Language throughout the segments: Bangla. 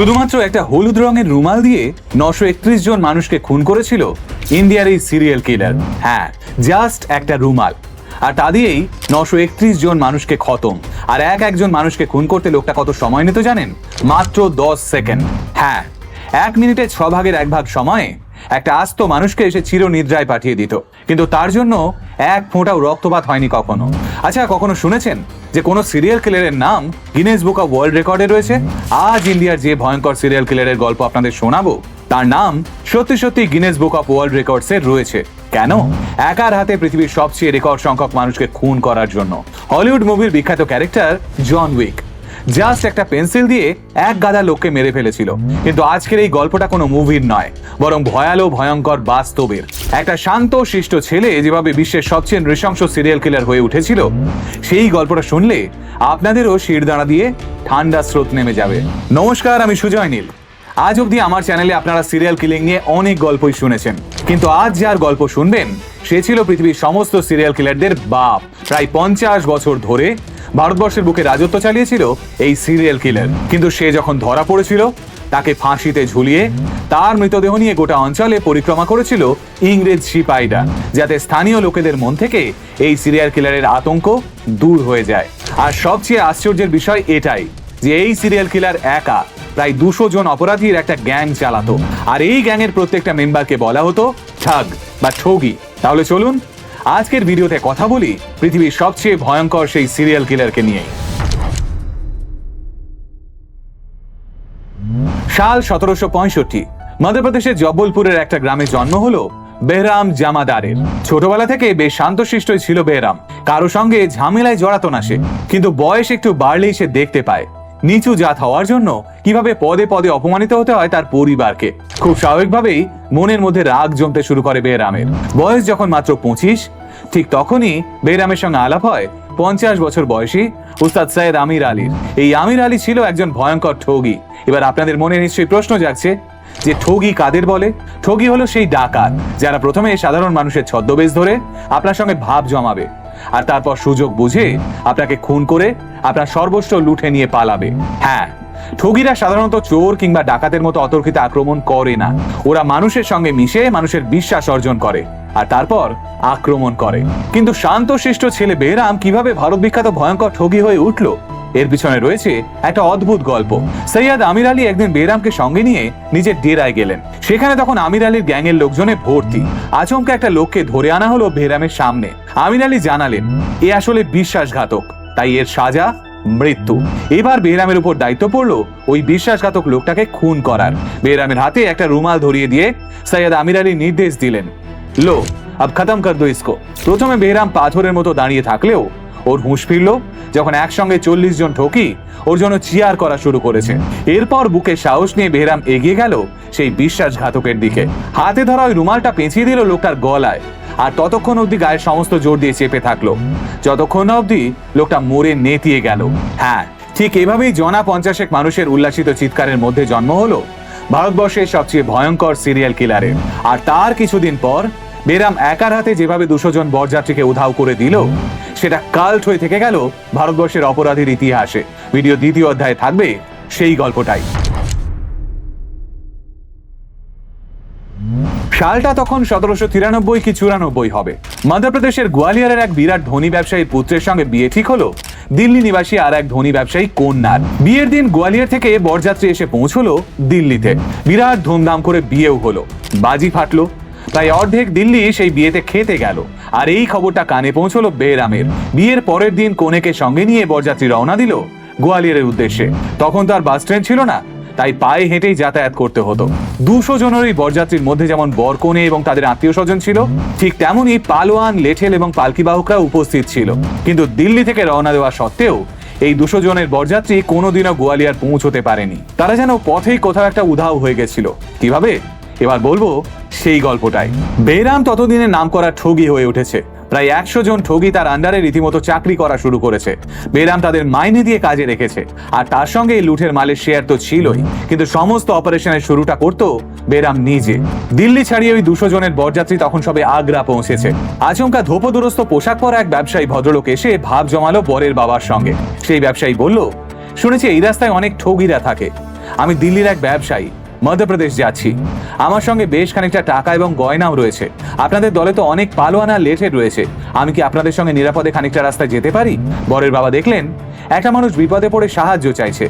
শুধুমাত্র একটা হলুদ রঙের রুমাল দিয়ে নশো একত্রিশ জন মানুষকে খুন করেছিল ইন্ডিয়ার এই সিরিয়াল কিলার। হ্যাঁ জাস্ট একটা রুমাল। আর তা দিয়েই নশো একত্রিশ জন মানুষকে খতম। আর এক একজন মানুষকে খুন করতে লোকটা কত সময় নিত জানেন? মাত্র দশ সেকেন্ড। হ্যাঁ এক মিনিটে ছ ভাগের এক ভাগ সময়ে একটা আস্ত মানুষকে এসে চির নিদ্রায় পাঠিয়ে দিত। কিন্তু তার জন্য এক ফোঁটাও রক্তপাত হয়নি কখনো। আচ্ছা কখনো শুনেছেন যে কোনো সিরিয়াল কিলারের নাম গিনেস বুক অফ ওয়ার্ল্ড রেকর্ডে রয়েছে? আজ ইন্ডিয়ার যে ভয়ঙ্কর সিরিয়াল কিলারের গল্প আপনাদের শোনাবো, তার নাম সত্যি সত্যি Guinness book of world records রেকর্ডসে রয়েছে। কেন? একার হাতে পৃথিবীর সবচেয়ে রেকর্ড সংখ্যক মানুষকে খুন করার জন্য। হলিউড মুভির বিখ্যাত ক্যারেক্টার জন উইক। জাস্ট একটা পেন্সিল দিয়ে এক গাদা লোককে মেরে ফেলেছিল। কিন্তু আজকের এই গল্পটা কোনো মুভির নয়, বরং ভয়ালো ভয়ঙ্কর বাস্তবের। একটা শান্ত, শিষ্ট ছেলে যেভাবে বিশ্বের সবচেয়ে নৃশংস সিরিয়াল কিলার হয়ে উঠেছিল, সেই গল্পটা শুনলে আপনাদেরও শিরদাঁড়া দিয়ে ঠান্ডা স্রোত নেমে যাবে। নমস্কার, আমি সুজয় নীল। আজ অবধি আমার চ্যানেলে আপনারা সিরিয়াল কিলিং নিয়ে অনেক গল্পই শুনেছেন। কিন্তু আজ যার গল্প শুনবেন, সে ছিল পৃথিবীর সমস্ত সিরিয়াল কিলারদের বাপ। প্রায় পঞ্চাশ বছর ধরে ভারতবর্ষের বুকে রাজত্ব চালিয়েছিল এই সিরিয়াল কিলার কিন্তু সে যখন ধরা পড়েছিল, তাকে ফাঁসিতে ঝুলিয়ে তার মৃতদেহ নিয়ে গোটা অঞ্চলে পরিক্রমা করেছিল ইংরেজ সিপাহীরা যাতে স্থানীয় লোকেদের মন থেকে এই সিরিয়াল কিলারের আতঙ্ক দূর হয়ে যায়। আর সবচেয়ে আশ্চর্যের বিষয় এটাই যে এই সিরিয়াল কিলার একা প্রায় দুশো জন অপরাধীর একটা গ্যাং চালাতো। আর এই গ্যাংয়ের প্রত্যেকটা মেম্বারকে বলা হতো ঠগ বা ঠগি। তাহলে চলুন আজকের ভিডিওতে কথা বলি পৃথিবীর সবচেয়ে ভয়ঙ্কর সেই সিরিয়াল কিলারকে নিয়ে সাল সতেরোশো পঁয়ষট্টি, মধ্যপ্রদেশের জব্বলপুরের একটা গ্রামে জন্ম হলো বেহরাম জামাদারের। ছোটবেলা থেকে বেশ শান্তশিষ্টই ছিল বেহরাম। কারও সঙ্গে ঝামেলায় জড়াতো না সে, কিন্তু বয়স একটু বাড়লেই সে দেখতে পায়। নিচু জাত হওয়ার জন্য কীভাবে পদে পদে অপমানিত হতে হয় তার পরিবারকে। খুব স্বাভাবিকভাবেই মনের মধ্যে রাগ জমতে শুরু করে বেহরামের বয়স যখন মাত্র পঁচিশ, ঠিক তখনই বেহরামের সঙ্গে আলাপ হয় পঞ্চাশ বছর বয়সী উস্তাদ সৈয়দ আমির আলীর। এই আমির আলী ছিল একজন ভয়ঙ্কর ঠগি। এবার আপনাদের মনে নিশ্চয়ই প্রশ্ন জাগছে যে ঠগি কাদের বলে? ঠগি হলো সেই ডাকাত যারা প্রথমে সাধারণ মানুষের ছদ্মবেশ ধরে আপনার সঙ্গে ভাব জমাবে। আর তারপর সুযোগ বুঝে আপনাকে খুন করে আপনার সর্বস্ব লুঠে নিয়ে পালাবে। হ্যাঁ ঠগিরা সাধারণত চোর কিংবা ডাকাতের মতো অতর্কিত আক্রমণ করে না। ওরা মানুষের সঙ্গে মিশে মানুষের বিশ্বাস অর্জন করে আর তারপর আক্রমণ করে। কিন্তু শান্তশিষ্ট ছেলে বেহরাম কীভাবে ভারত বিখ্যাত ভয়ঙ্কর ঠগি হয়ে উঠল? এর পিছনে রয়েছে একটা অদ্ভুত গল্প। সৈয়দ আমির আলী একদিন বেরামকে সঙ্গে নিয়ে নিজের ডেরায় গেলেন। সেখানে তখন আমির আলীর গ্যাংয়ের লোকজনে ভর্তি। আচমকা একটা লোককে ধরে আনা হলো বেরামের সামনে। আমির আলী জানালেন, এ আসলে বিশ্বাসঘাতক। তাই এর সাজা মৃত্যু। এবার বেহরামের উপর দায়িত্ব পড়ল ওই বিশ্বাসঘাতক লোকটাকে খুন করার। বেহরামের হাতে একটা রুমাল ধরিয়ে দিয়ে সৈয়দ আমির আলী নির্দেশ দিলেন, লো, আব খতম কর দো ইসকো। প্রথমে বেহরাম পাথরের মতো দাঁড়িয়ে থাকলেও ওর হুঁশ ফিরল, যখন একসঙ্গে চল্লিশ জন ঠকি ওর জন্য চিয়ার করা শুরু করেছে। এরপর বুকে সাহস নিয়ে বেহরাম এগিয়ে গেল সেই বিশ্বাসঘাতকের দিকে। হাতে ধরা ওই রুমালটা পেঁচিয়ে দিল লোকটার গলায়, আর ততক্ষণ অবধি গায়ের সমস্ত জোর দিয়ে চেপে থাকল। যতক্ষণ অবধি লোকটা মরে নেতিয়ে গেল। হ্যাঁ ঠিক এভাবেই জনা পঞ্চাশেক মানুষের উল্লাসিত চিৎকারের মধ্যে জন্ম হলো। ভারতবর্ষের সবচেয়ে ভয়ঙ্কর সিরিয়াল কিলারের আর তার কিছুদিন পর বেরাম একার হাতে যেভাবে দুশো জন বরযাত্রীকে উধাও করে দিল, সেটা কাল্ট হয়ে থেকে গেল ভারতবর্ষের অপরাধীর ইতিহাসে। ভিডিও দ্বিতীয় অধ্যায়ে থাকবে সেই গল্পটাই। সালটা তখন সতেরোশো তিরানব্বই কি চুরানব্বই হবে। মধ্যপ্রদেশের গোয়ালিয়রের এক বিরাট ধনী ব্যবসায়ীর পুত্রের সঙ্গে বিয়ে ঠিক হলো। দিল্লি নিবাসী আর এক ধনী ব্যবসায়ী কন্যার। বিয়ের দিন গোয়ালিয়র থেকে বরযাত্রী এসে পৌঁছলো দিল্লিতে। বিরাট ধুমধাম করে বিয়েও হলো। বাজি ফাটলো। প্রায় অর্ধেক দিল্লি সেই বিয়েতে খেতে গেল। আর এই খবরটা কানে পৌঁছলো বেরামের। বিয়ের পরের দিন কনেকে সঙ্গে নিয়ে বরযাত্রী রওনা দিল গোয়ালিয়রের উদ্দেশ্যে। তখন তো আর বাস ট্রেন ছিল না, তাই পায়ে হেঁটেই যাতায়াত করতে হতো। দুশো জনের ওই বরযাত্রীর মধ্যে যেমন বরকনে এবং তাদের আত্মীয় স্বজন ছিল, ঠিক তেমনই পালোয়ান, লেঠেল এবং পালকিবাহকরা উপস্থিত ছিল। কিন্তু দিল্লি থেকে রওনা দেওয়া সত্ত্বেও এই দুশো জনের বরযাত্রী কোনোদিনও গোয়ালিয়ার পৌঁছতে পারেনি। তারা যেন পথেই কোথাও একটা উধাও হয়ে গেছিল। কীভাবে? এবার বলব সেই গল্পটাই। বেরাম ততদিনে নাম করা ঠগি হয়ে উঠেছে। প্রায় একশো জন ঠগি তার আন্ডারে রীতিমতো চাকরি করা শুরু করেছে। বেরাম তাদের মাইনে দিয়ে কাজে রেখেছে। আর তার সঙ্গে এই লুঠের মালের শেয়ার তো ছিলই। কিন্তু সমস্ত অপারেশনের শুরুটা করতো বেরাম নিজে। দিল্লি ছাড়িয়ে ওই দুশো জনের বরযাত্রী তখন সবে আগ্রা পৌঁছেছে। আচমকা ধোপদুরস্ত পোশাক পরা এক ব্যবসায়ী ভদ্রলোক এসে ভাব জমালো বরের বাবার সঙ্গে। সেই ব্যবসায়ী বলল, শুনেছি এই রাস্তায় অনেক ঠগিরা থাকে। আমি দিল্লির এক ব্যবসায়ী। মধ্যপ্রদেশ যাচ্ছি। আমার সঙ্গে বেশ খানিকটা টাকা এবং গয়নাও রয়েছে। আপনাদের দলে তো অনেক পালোয়ানা লেটেড রয়েছে। আমি কি আপনাদের সঙ্গে নিরাপদে খানিকটা রাস্তায় যেতে পারি? বরের বাবা দেখলেন, একটা মানুষ বিপদে পড়ে সাহায্য চাইছে।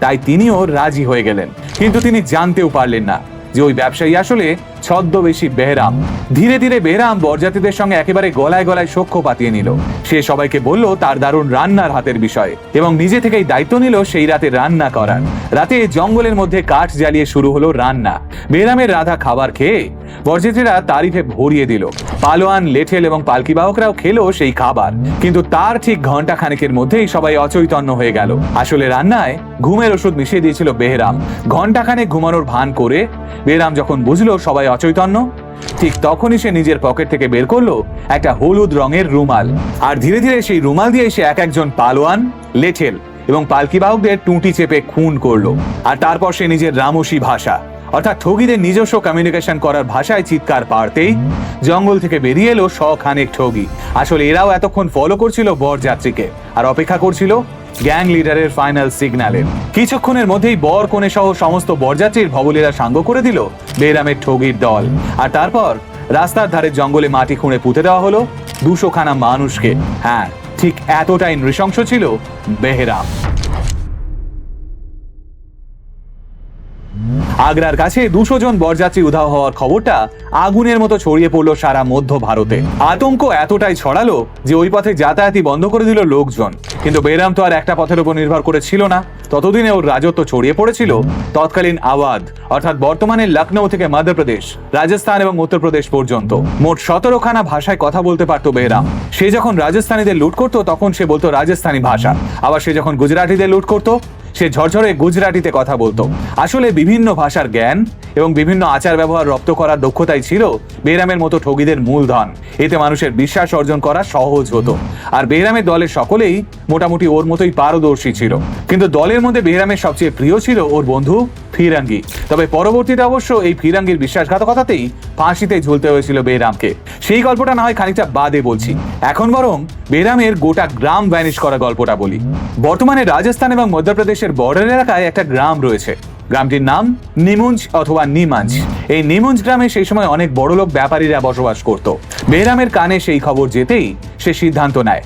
তাই তিনিও রাজি হয়ে গেলেন। কিন্তু তিনি জানতেও পারলেন না। যে ওই ব্যবসায়ী আসলে ছদ্মবেশী বেহরাম। ধীরে ধীরে বেহরাম বরযাত্রীদের সঙ্গে একেবারে গলায় গলায় সখ্য পাতিয়ে নিল। সে সবাইকে বলল, তার দারুণ রান্নার হাতের বিষয়ে। এবং নিজে থেকেই দায়িত্ব নিল সেই রাতে রান্না করার। রাতে জঙ্গলের মধ্যে কাঠ জ্বালিয়ে শুরু হলো রান্না। বেহরামের রাধা খাবার খেয়ে বরযাত্রীরা তারিফে ভরিয়ে দিল। পালোয়ান, লেঠেল এবং পালকি বাহকরাও খেলো সেই খাবার। কিন্তু তার ঠিক ঘণ্টা খানেকের মধ্যেই সবাই অচৈতন্য হয়ে গেল। আসলে রান্নায় ঘুমের ওষুধ মিশিয়ে দিয়েছিল বেহরাম। ঘণ্টা খানেক ঘুমানোর ভান করে বেহরাম যখন বুঝলো সবাই অচৈতন্য, ঠিক তখনই সে নিজের পকেট থেকে বের করল একটা হলুদ রঙের রুমাল। আর ধীরে ধীরে সেই রুমাল দিয়ে সে এক একজন পালোয়ান, লেঠেল এবং পালকি বাহকদের টুঁটি চেপে খুন করল। আর তারপর সে নিজের রামসী ভাষা অর্থাৎ ঠগিদের নিজস্ব কমিউনিকেশন করার ভাষায় চিৎকার পারতেই জঙ্গল থেকে বেরিয়ে এলো শখানেক ঠগী। আসলে এরাও এতক্ষণ ফলো করছিল বরযাত্রীকে আর অপেক্ষা করছিল গ্যাং লিডারের ফাইনাল সিগন্যালের কিছুক্ষণের মধ্যেই বর কোণে সহ সমস্ত বরযাত্রীর ভবলীরা সাঙ্গ করে দিল বেরামের ঠগির দল। আর তারপর রাস্তার ধারে জঙ্গলে মাটি খুঁড়ে পুঁতে দেওয়া হলো দুশো খানা মানুষকে। হ্যাঁ ঠিক এতটাই নৃশংস ছিল বেহরাম। আগ্রার কাছে দুশো জন বরযাত্রী উধাও হওয়ার খবরটা আগুনের মতো ছড়িয়ে পড়ল সারা মধ্য ভারতে। আতঙ্ক এতটাই ছড়ালো যে ওই পথে যাতায়াতই বন্ধ করে দিল লোকজন। কিন্তু বেরাম তো আর একটা পথের উপর নির্ভর করে ছিল না। ততদিনে ওর রাজত্ব ছড়িয়ে পড়েছিল তৎকালীন আওয়াদ অর্থাৎ বর্তমানে লখনৌ থেকে মধ্যপ্রদেশ, রাজস্থান এবং উত্তরপ্রদেশ পর্যন্ত। মোট সতেরোখানা ভাষায় কথা বলতে পারত বেহরাম সে যখন রাজস্থানীদের লুট করতো, তখন সে বলতো রাজস্থানী ভাষা। আবার সে যখন গুজরাটিদের লুট করতো সে ঝরঝরে গুজরাটিতে কথা বলতো। আসলে বিভিন্ন ভাষার জ্ঞান এবং বিভিন্ন আচার ব্যবহার রপ্ত করার দক্ষতাই ছিল বেহরামের মতো ঠগিদের মূলধন। এতে মানুষের বিশ্বাস অর্জন করা সহজ হতো। আর বেহরামের দলের সকলেই মোটামুটি ওর মতোই পারদর্শী ছিল। কিন্তু দলের মধ্যে বেহরামের সবচেয়ে প্রিয় ছিল ওর বন্ধু ফিরাঙ্গি। তবে পরবর্তীতে অবশ্য এই ফিরাঙ্গির বিশ্বাসঘাতকতাতেই ফাঁসিতে ঝুলতে হয়েছিল বেহরামকে সেই গল্পটা না হয় খানিকটা বাদে বলছি। এখন বরং বেহরামের গোটা গ্রাম ভ্যানিশ করা গল্পটা বলি। বর্তমানে রাজস্থান এবং মধ্যপ্রদেশের বর্ডার এলাকায় একটা গ্রাম রয়েছে। গ্রামটির নাম নিমুঞ্জ অথবা নিমাঞ্জ। এই নিমুঞ্জ গ্রামে সেই সময় অনেক বড়লোক ব্যাপারীরা বসবাস করত। বেহরামের কানে সেই খবর যেতেই সে সিদ্ধান্ত নেয়।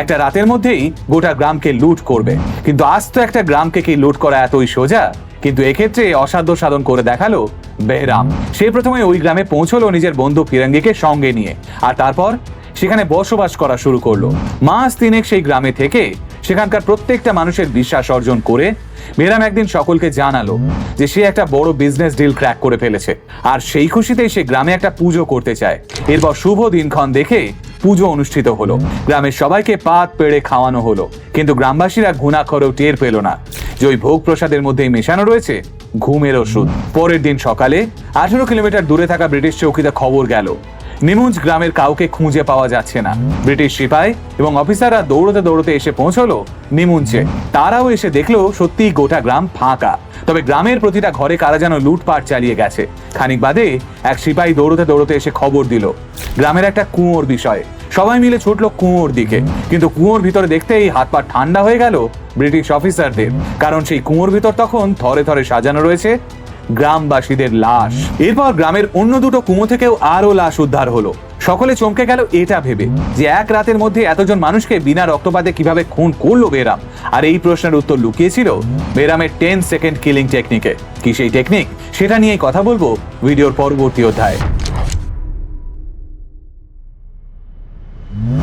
একটা রাতের মধ্যেই গোটা গ্রামকে লুট করবে। কিন্তু আজ তো একটা গ্রামকে কি লুট করা এতই সোজা? কিন্তু এক্ষেত্রে অসাধ্য সাধন করে দেখাল বেহরাম। সে প্রথমে ওই গ্রামে পৌঁছলো নিজের বন্ধু ফিরঙ্গিকে সঙ্গে নিয়ে। আর তারপর সেখানে বসবাস করা শুরু করল। মাস তিনেক সেই গ্রামে থেকে সেখানকার প্রত্যেকটা মানুষের বিশ্বাস অর্জন করে বেরাম একদিন সকলকে জানালো যে সে একটা বড় বিজনেস ডিল ক্র্যাক করে ফেলেছে। আর সেই খুশিতেই সে গ্রামে একটা পুজো করতে চায়। এরপর শুভ দিনক্ষণ দেখে পুজো অনুষ্ঠিত হলো। গ্রামের সবাইকে পাত পেড়ে খাওয়ানো হলো। কিন্তু গ্রামবাসীরা ঘুণাক্ষরেও টের পেল না। যে ওই ভোগ প্রসাদের মধ্যেই মেশানো রয়েছে। ঘুমের ওষুধ পরের দিন সকালে আঠেরো কিলোমিটার দূরে থাকা ব্রিটিশ চৌকিতে খবর গেল। নিমুঞ্জ গ্রামের কাউকে খুঁজে পাওয়া যাচ্ছে না। ব্রিটিশ সিপাই এবং অফিসাররা দৌড়তে দৌড়তে এসে পৌঁছলো নিমুঞ্জে। তারাও এসে দেখল সত্যিই গোটা গ্রাম ফাঁকা। তবে গ্রামের প্রতিটা ঘরে কারা যেন লুটপাট চালিয়ে গেছে। খানিক বাদে এক সিপাই দৌড়তে দৌড়তে এসে খবর দিল। গ্রামের একটা কুয়োর বিষয়ে। সবাই মিলে ছুটলো কুয়োর দিকে। কিন্তু কুয়োর ভিতরে দেখতেই হাত পা ঠান্ডা হয়ে গেল ব্রিটিশ অফিসারদের, কারণ সেই কুয়োর ভিতর তখন থরে থরে সাজানো রয়েছে গ্রামবাসীদের লাশ। এরপর গ্রামের অন্য দুটো কুয়ো থেকেও আরও লাশ উদ্ধার হলো। সকলে চমকে গেল এটা ভেবে যে এক রাতের মধ্যে এতজন মানুষকে বিনা রক্তপাতে কীভাবে খুন করল বেরাম? আর এই প্রশ্নের উত্তর লুকিয়েছিল বেরামের টেন সেকেন্ড কিলিং টেকনিকে। কি সেই টেকনিক? সেটা নিয়ে কথা বলব ভিডিওর পরবর্তী অধ্যায়।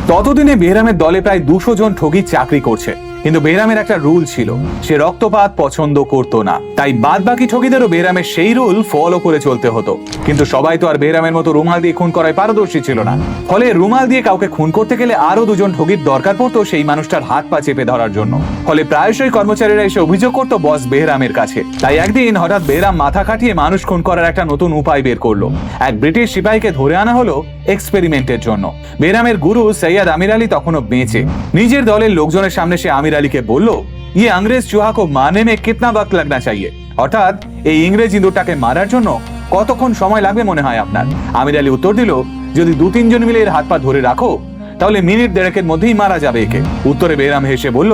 ততদিনে বেহরামের দলে প্রায় দুশো জন ঠগি চাকরি করছে। কিন্তু বেহরামের একটা রুল ছিল, সে রক্তপাত পছন্দ করতো না। তাই বাদ বাকি ঠগিদেরও বেহরামের সেই রুল ফলো করে চলতে হতো। কিন্তু সবাই তো আর বেহরামের মতো রুমাল দিয়ে খুন করায় পারদর্শী ছিল না। ফলে রুমাল দিয়ে কাউকে খুন করতে গেলে আরও দুজন ঠগির দরকার পড়তো সেই মানুষটার হাত পা চেপে ধরার জন্য। ফলে প্রায়শই কর্মচারীরা এসে অভিযোগ করতো বস বেহরামের কাছে। তাই একদিন হঠাৎ বেহরাম মাথা খাটিয়ে মানুষ খুন করার একটা নতুন উপায় বের করল। এক ব্রিটিশ সিপাহীকে ধরে আনা হলো এক্সপেরিমেন্টের জন্য। বেহরামের গুরু সৈয়দ আমির আলী তখনও বেঁচে। নিজের দলের লোকজনের সামনে সে আমির আলীকে বলল ইয়ে আংরেজ চুহা কো মারনে মে কিতনা ওয়াক্ত লাগনা চাইয়ে অর্থাৎ এই ইংরেজ ইঁদুরটাকে মারার জন্য কতক্ষণ সময় লাগবে মনে হয় আপনার আমির আলী উত্তর দিল যদি দু তিনজন মিলে এর হাত পা ধরে রাখো তাহলে মিনিট দেড়েকের মধ্যেই মারা যাবে একে উত্তরে বেরাম হেসে বলল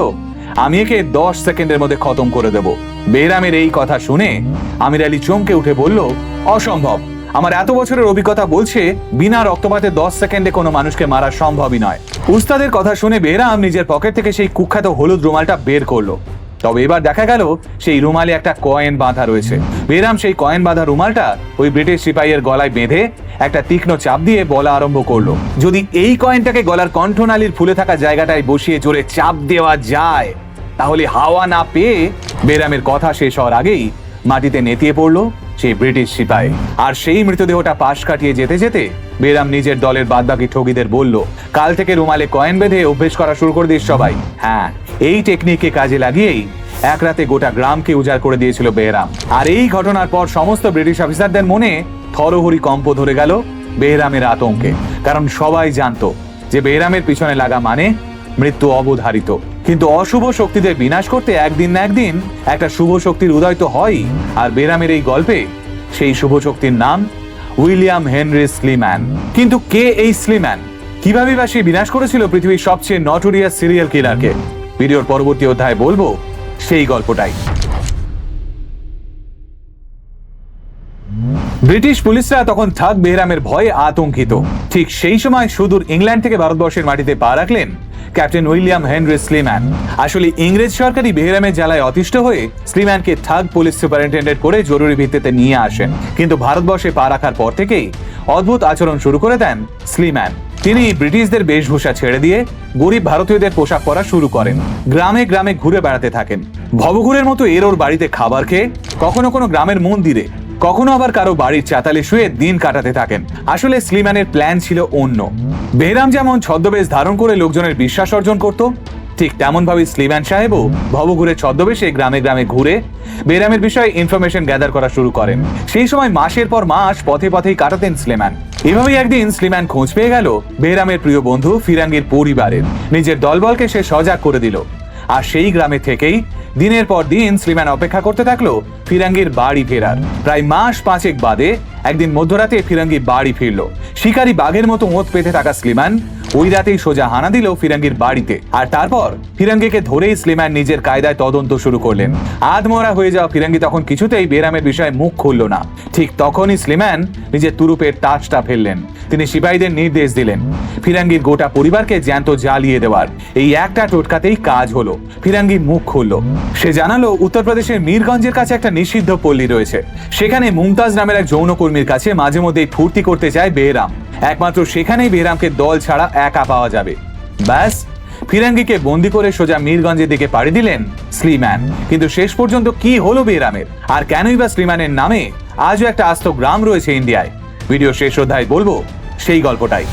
আমি একে দশ সেকেন্ডের মধ্যে খতম করে দেব বেরামের এই কথা শুনে আমির আলী চমকে উঠে বলল অসম্ভব আমার এত বছরের অভিজ্ঞতা বলছে, বিনা রক্তপাতে দশ সেকেন্ডে কোনো মানুষকে মারা সম্ভবই নয়। উস্তাদের কথা শুনে বেহরাম নিজের পকেট থেকে সেই কুখ্যাত হলুদ রুমালটা বের করল। তবে এবার দেখা গেল, সেই রুমালে একটা কয়েন বাঁধা রয়েছে। বেরাম সেই কয়েন বাঁধা রুমালটা ওই ব্রিটিশ সিপাহীর গলায় বেঁধে একটা তীক্ষ্ণ চাপ দিয়ে বলা আরম্ভ করল। যদি এই কয়েনটাকে গলার কণ্ঠনালীর ফুলে থাকা জায়গাটায় বসিয়ে জোরে চাপ দেওয়া যায়, তাহলে হাওয়া না পেয়ে বেরামের কথা শেষ হওয়ার আগেই মাটিতে নেতিয়ে পড়ল। সেই ব্রিটিশ সিপাহী আর সেই মৃতদেহটা পাশ কাটিয়ে যেতে যেতে বেরাম নিজের দলের বাদবাকি ঠগিদের বলল, কাল থেকে রুমালে কয়েন বেঁধে অভ্যেস করা শুরু করে দিস সবাই। হ্যাঁ এই টেকনিককে কাজে লাগিয়েই এক রাতে গোটা গ্রামকে উজাড় করে দিয়েছিল বেহরাম। আর এই ঘটনার পর সমস্ত ব্রিটিশ অফিসারদের মনে থরহরি কম্প ধরে গেল বেহরামের আতঙ্কে। কারণ সবাই জানতো যে বেহরামের পিছনে লাগা মানে মৃত্যু অবধারিত। কিন্তু অশুভ শক্তিদের বিনাশ করতে একদিন না একদিন একটা শুভ শক্তির উদয় তো হয়ই। আর বেরামের এই গল্পে সেই শুভ শক্তির নাম উইলিয়াম হেনরি স্লিম্যান। কিন্তু কে এই স্লিম্যান? কীভাবে বা সে বিনাশ করেছিল পৃথিবীর সবচেয়ে নটোরিয়াস সিরিয়াল কিলারকে ভিডিওর পরবর্তী অধ্যায় বলব সেই গল্পটাই। ব্রিটিশ পুলিশরা তখন থাক বেহরামের ভয়ে আতঙ্কিত। ঠিক সেই সময় সুদূর ইংল্যান্ড থেকে ভারতবর্ষের মাটিতে পা রাখলেন ক্যাপ্টেন উইলিয়াম হেনরি স্লিম্যান। আসলে ইংরেজ সরকারি বেহরামের জ্বালায় অতিষ্ঠ হয়ে স্লিম্যানকে থাগ পুলিশ সুপারিনটেন্ডেন্ট করে জরুরি ভিত্তিতে নিয়ে আসেন। কিন্তু ভারতবর্ষে পা রাখার পর থেকেই অদ্ভুত আচরণ শুরু করে দেন স্লিম্যান। তিনি ব্রিটিশদের বেশভূষা ছেড়ে দিয়ে গরিব ভারতীয়দের পোশাক পরা শুরু করেন। গ্রামে গ্রামে ঘুরে বেড়াতে থাকেন। ভবঘুরের মতো এর ওর বাড়িতে খাবার খেয়ে কখনো কোনো গ্রামের মন্দিরে কখনো আবার কারও বাড়ির চাতালে শুয়ে দিন কাটাতে থাকেন। আসলে স্লিম্যানের প্ল্যান ছিল অন্য। বেহরাম যেমন ছদ্মবেশ ধারণ করে লোকজনের বিশ্বাস অর্জন করত, ঠিক তেমন ভাবে স্লিম্যান সাহেবও ভবঘুরে ছদ্মবেশে গ্রামে গ্রামে ঘুরে বেরামের বিষয়ে ইনফরমেশন গ্যাদার করা শুরু করেন। সেই সময় মাসের পর মাস পথে পথেই কাটাতেন স্লিম্যান। এভাবেই একদিন স্লিম্যান খোঁজ পেয়ে গেল বেহরামের প্রিয় বন্ধু ফিরাঙ্গির পরিবারের। নিজের দলবলকে সে সজাগ করে দিল। আর সেই গ্রামে থেকেই দিনের পর দিন স্লিম্যান অপেক্ষা করতে থাকল ফিরাঙ্গির বাড়ি ফেরার। প্রায় মাস পাঁচেক বাদে একদিন মধ্যরাতে ফিরাঙ্গি বাড়ি ফিরল। শিকারী বাঘের মতো ওঁত পেতে থাকা স্লিমান ওই রাতেই সোজা হানা দিল ফিরাঙ্গির বাড়িতে। আর তারপর ফিরাঙ্গিকে ধরেই স্লিমান নিজের কায়দায় তদন্ত শুরু করলেন। আধমরা হয়ে যাওয়া ফিরাঙ্গি তখন কিছুতেই বেরামের বিষয়ে মুখ খুলল না। ঠিক তখনই স্লিম্যান নিজের তুরুপের টাচটা ফেললেন। তিনি সিপাহীদের নির্দেশ দিলেন, ফিরাঙ্গির গোটা পরিবারকে জ্যান্ত জ্বালিয়ে দেওয়ার। এই একটা টোটকাতেই কাজ হলো। ফিরাঙ্গি মুখ খুলল। সে জানালো, উত্তরপ্রদেশের মীরগঞ্জের কাছে একটা নিষিদ্ধ পল্লী রয়েছে। সেখানে মুমতাজ নামের এক যৌনকর্মীর কাছে মাঝে মধ্যেই ফুর্তি করতে চায় বেহরাম একমাত্র সেখানেই বেহরামকে দল ছাড়া একা পাওয়া যাবে। ব্যাস, ফিরাঙ্গিকে বন্দি করে সোজা মীরগঞ্জের দিকে পাড়ি দিলেন স্লিম্যান কিন্তু শেষ পর্যন্ত কি হলো বেহরামের? আর কেনই বা স্লিম্যানের নামে আজও একটা আস্ত গ্রাম রয়েছে ইন্ডিয়ায়? ভিডিও শেষ অধ্যায় বলব সেই গল্পটাই।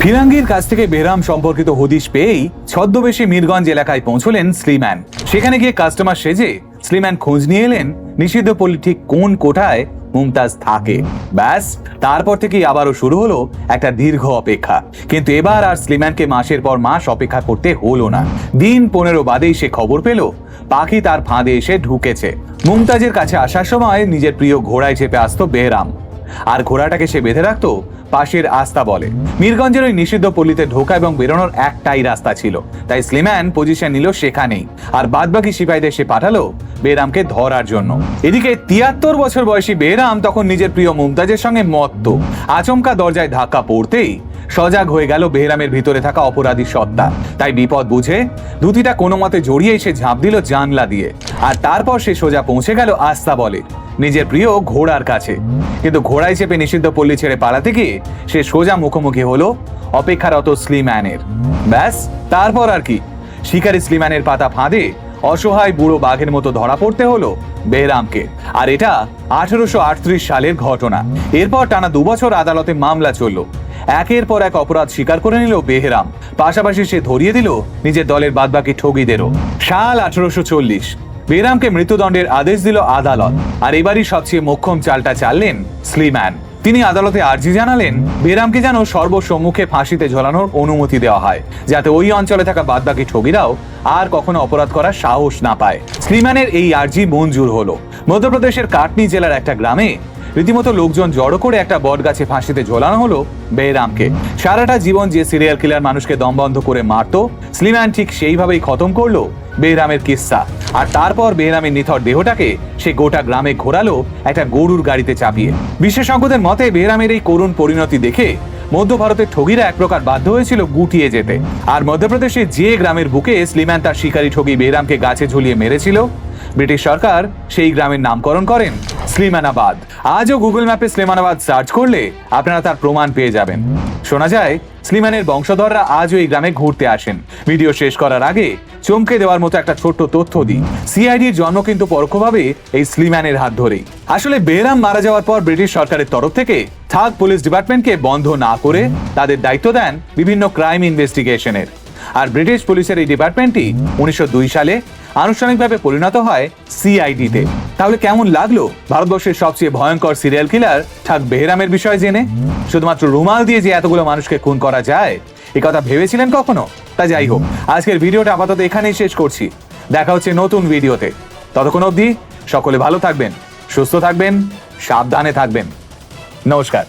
ফিরাঙ্গির কাছ থেকে বেহরাম সম্পর্কিত হদিশ পেয়েই ছদ্মবেশী মীরগঞ্জ এলাকায় পৌঁছলেন স্লিম্যান সেখানে গিয়ে কাস্টমার সেজে স্লিম্যান খোঁজ নিয়ে এলেন, নিষিদ্ধ পল্লী ঠিক কোন কোঠায় মুমতাজ থাকে। ব্যাস, তারপর থেকেই আবারও শুরু হলো একটা দীর্ঘ অপেক্ষা। কিন্তু এবার আর স্লিম্যানকে মাসের পর মাস অপেক্ষা করতে হলো না। দিন পনেরো বাদেই সে খবর পেল, পাখি তার ফাঁদে এসে ঢুকেছে। মুমতাজের কাছে আসার সময় নিজের প্রিয় ঘোড়ায় চেপে আসতো বেহরাম। আর ঘোড়াটাকে সে বেঁধে রাখতো পাশের আস্তা বলে। মীরগঞ্জের ওই নিষিদ্ধ পল্লীতে ঢোকা এবং বেরোনোর একটাই রাস্তা ছিল। তাই স্লিম্যান পজিশন নিল সেখানেই। আর বাদবাকি সিপাহীদের সে পাঠালো বেরামকে ধরার জন্য। এদিকে তিয়াত্তর বছর বয়সী বেরাম তখন নিজের প্রিয় মুমতাজের সঙ্গে মত্ত। আচমকা দরজায় ধাক্কা পড়তেই সজাগ হয়ে গেল বেহরামের ভিতরে থাকা অপরাধী সত্তা। তাই বিপদ বুঝে ধুতিটা কোনো মতে জড়িয়েই সে ঝাঁপ দিল জানলা দিয়ে। আর তারপর সে সোজা পৌঁছে গেল আস্তা বলে। নিজের প্রিয় ঘোড়ার কাছে। কিন্তু ঘোড়ায় চেপে নিষিদ্ধ পল্লী ছেড়ে পালাতে গিয়ে সে সোজা মুখোমুখি হলো অপেক্ষারত স্লিম্যানের। ব্যাস, তারপর আর কি? শিকারী স্লিম্যানের পাতা ফাঁদে অসহায় বুড়ো বাঘের মতো ধরা পড়তে হলো বেহরামকে। আর এটা আঠারোশো সালের ঘটনা। এরপর টানা দুবছর আদালতে মামলা চলল। একের পর এক অপরাধ স্বীকার করে নিল বেহরাম। পাশাপাশি সে ধরিয়ে দিল নিজের দলের বাদবাকি ঠগিদেরও। সাল আঠারোশো চল্লিশ। বেহরামকে মৃত্যুদণ্ডের আদেশ দিল আদালত। আর এবারই সবচেয়ে মোক্ষম চালটা চাললেন স্লিম্যান। তিনি আদালতে আর্জি জানালেন, বেরামকে যেন সর্বসম্মুখে ফাঁসিতে ঝোলানোর অনুমতি দেওয়া হয়, যাতে ওই অঞ্চলে থাকা বাদবাকি ঠগিরাও আর কখনো অপরাধ করার সাহস না পায়। শ্রীমানের এই আর্জি মঞ্জুর হলো। মধ্যপ্রদেশের কাটনি জেলার একটা গ্রামে রীতিমতো লোকজন জড়ো করে একটা বট গাছে ফাঁসিতে ঝোলানো হলো বেহরামকে সারাটা জীবন যে সিরিয়াল কিলার মানুষকে দমবন্ধ করে মারতো স্লিম্যান ঠিক সেইভাবেই খতম করল বেহরামের কিস্সা আর তারপর বেহরামের নিথর দেহটাকে সে গোটা গ্রামে ঘোরালো একটা গরুর গাড়িতে চাপিয়ে। বিশেষজ্ঞদের মতে বেহরামের এই করুণ পরিণতি দেখে মধ্য ভারতের ঠগিরা এক প্রকার বাধ্য হয়েছিল গুটিয়ে যেতে। আর মধ্যপ্রদেশে যে গ্রামের বুকে স্লিম্যান তার শিকারী ঠগি বেহরামকে গাছে ঝুলিয়ে মেরেছিল, ব্রিটিশ সরকার সেই গ্রামের নামকরণ করেন। স্লিমানাবাদ। আজও গুগল ম্যাপে স্লিমানাবাদ সার্চ করলে আপনারা তার প্রমাণ পেয়ে যাবেন। শোনা যায়, স্লিমানের বংশধররা আজও এই গ্রামে ঘুরতে আসেন। ভিডিও শেষ করার আগে চমকে দেওয়ার মতো একটা ছোট্ট তথ্য দিই। সিআইডির জন্ম কিন্তু পরোক্ষভাবে এই স্লিম্যানের হাত ধরেই। আসলে বেরাম মারা যাওয়ার পর ব্রিটিশ সরকারের তরফ থেকে থাক পুলিশ ডিপার্টমেন্টকে বন্ধ না করে তাদের দায়িত্ব দেন বিভিন্ন ক্রাইম ইনভেস্টিগেশনের। আর ব্রিটিশ পুলিশের এই ডিপার্টমেন্টটি উনিশশো দুই সালে আনুষ্ঠানিকভাবে পরিণত হয় সিআইডিতে। তাহলে কেমন লাগল ভারতবর্ষের সবচেয়ে ভয়ঙ্কর সিরিয়াল কিলার ঠাক বেহরামের বিষয় জেনে? শুধুমাত্র রুমাল দিয়ে যে এতগুলো মানুষকে খুন করা যায়, এ কথা ভেবেছিলেন কখনো? তা যাই হোক, আজকের ভিডিওটা আপাতত এখানেই শেষ করছি। দেখা হচ্ছে নতুন ভিডিওতে। ততক্ষণ অবধি সকলে ভালো থাকবেন, সুস্থ থাকবেন, সাবধানে থাকবেন। নমস্কার।